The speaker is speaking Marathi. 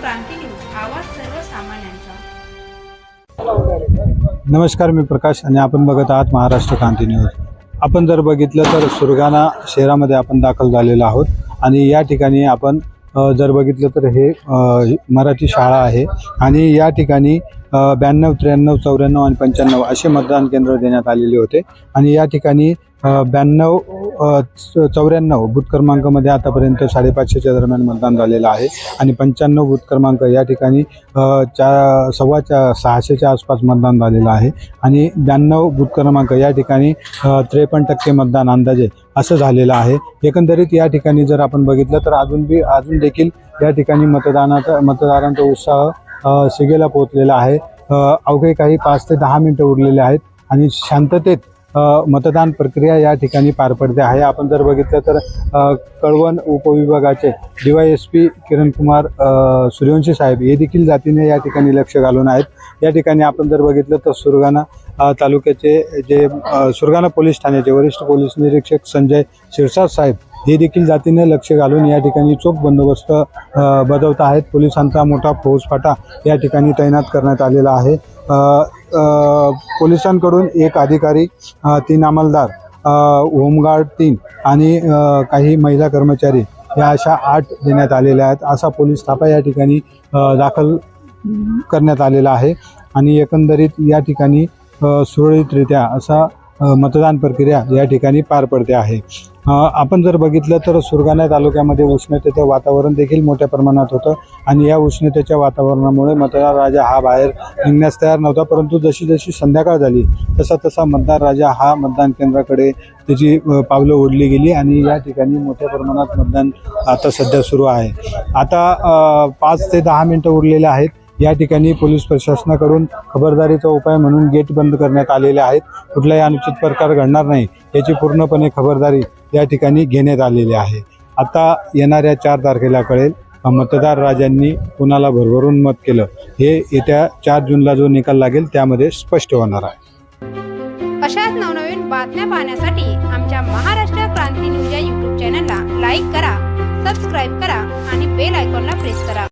क्रांती न्यूज आवाज सर्वसामान्यांचा. नमस्कार मी प्रकाश आणि आपण बघत आहात महाराष्ट्र क्रांती न्यूज. आपण जर बघितलं तर सुरगाणा शहरामध्ये आपण दाखल झालेलो आहोत आणि या ठिकाणी आपण जर बघितलं तर हे मराठी शाळा आहे आणि या ठिकाणी ब्याण्णव त्र्याण्णव चौऱ्याण्णव आणि पंच्याण्णव असे मतदान केंद्र देण्यात आलेले होते आणि या ठिकाणी ब्याण्णव चौऱ्याण्णव बूथ क्रमांकामध्ये आतापर्यंत साडेपाचशेच्या दरम्यान मतदान झालेलं आहे आणि पंच्याण्णव बूथ क्रमांक या ठिकाणी चार सव्वाच्या सव्वा सहाशेच्या आसपास मतदान झालेलं आहे. आणि ब्याण्णव बूथ क्रमांक या ठिकाणी त्रेपन्न टक्के मतदान अंदाजे असं झालेलं आहे. एकंदरीत या ठिकाणी जर आपण बघितलं तर अजून बी अजून देखील या ठिकाणी मतदानाचा मतदारांचा उत्साह शिगेला पोहोचलेला आहे. अवघे काही पाच ते दहा मिनटं उरलेले आहेत आणि शांततेत मतदान प्रक्रिया या ठिकाणी पार पडते आहे. आपण जर बघितलं तर Kalwan उपविभागाचे D Y S P Kirankumar Suryavanshi साहेब हे देखील जातीने या ठिकाणी लक्ष घालून आहेत. या ठिकाणी आपण जर बघितलं तर सुरगाणा तालुक्याचे जे सुरगाणा पोलीस ठाण्याचे वरिष्ठ पोलीस निरीक्षक संजय शिरसाट साहेब हे देखील जातीने लक्ष घालून या ठिकाणी चोख बंदोबस्त बजावत आहेत. पोलिसांचा मोठा फौजफाटा या ठिकाणी तैनात करण्यात आलेला आहे. पोलिसांकडून एक अधिकारी तीन अंमलदार होमगार्ड तीन आणि काही महिला कर्मचारी या अशा आठ देण्यात आलेल्या आहेत. असा पोलीस थापा या ठिकाणी दाखल करण्यात आलेला आहे. आणि एकंदरीत या ठिकाणी सुरळीतरित्या असा मतदान प्रक्रिया या ठिकाणी पार पडते आहे. आपण जर बघितलं तर सुरगाणा तालुक्यामध्ये उष्णतेचं वातावरण देखील मोठ्या प्रमाणात होतं आणि या उष्णतेच्या वातावरणामुळे मतदार राजा हा बाहेर निघण्यास तयार नव्हता परंतु जशी जशी संध्याकाळ झाली तसा तसा मतदार राजा हा मतदान केंद्राकडे त्याची पावलं ओढली गेली आणि या ठिकाणी मोठ्या प्रमाणात मतदान आता सध्या सुरू आहे. आता पाच ते दहा मिनटं उरलेले आहेत. या ठिकाणी पोलीस प्रशासनाकडून खबरदारीचा उपाय म्हणून गेट बंद करण्यात आलेले आहेत. कुठलाही अनुचित प्रकार घडणार नाही याची पूर्णपणे खबरदारी या ठिकाणी घेण्यात आलेली आहे. आता येणाऱ्या चार तारखेला कळेल मतदार राजांनी कुणाला भरभरून मत केलं हे येत्या चार जूनला जो निकाल लागेल त्यामध्ये स्पष्ट होणार आहे. अशाच नवनवीन बातम्या पाहण्यासाठी आमच्या महाराष्ट्र क्रांती न्यूज या युट्यूब चॅनलला लाईक करा सबस्क्राईब करा आणि बेल आयकॉनला प्रेस करा.